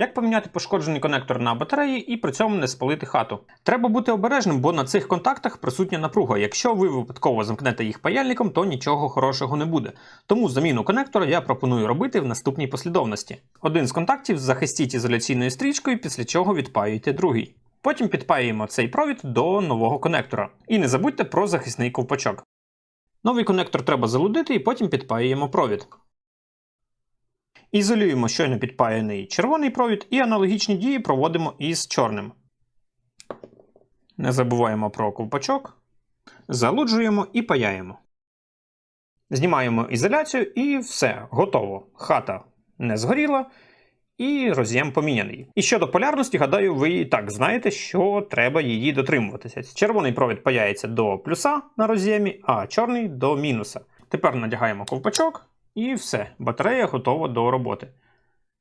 Як поміняти пошкоджений конектор на батареї і при цьому не спалити хату? Треба бути обережним, бо на цих контактах присутня напруга. Якщо ви випадково замкнете їх паяльником, то нічого хорошого не буде. Тому заміну конектора я пропоную робити в наступній послідовності. Один з контактів захистіть ізоляційною стрічкою, після чого відпаюєте другий. Потім підпаюємо цей провід до нового конектора. І не забудьте про захисний ковпачок. Новий конектор треба залудити і потім підпаюємо провід. Ізолюємо щойно підпаяний червоний провід і аналогічні дії проводимо із чорним. Не забуваємо про ковпачок. Залуджуємо і паяємо. Знімаємо ізоляцію і все, готово. Хата не згоріла. І роз'єм поміняний. І щодо полярності, гадаю, ви і так знаєте, що треба її дотримуватися. Червоний провід паяється до плюса на роз'ємі, а чорний до мінуса. Тепер надягаємо ковпачок і все, батарея готова до роботи.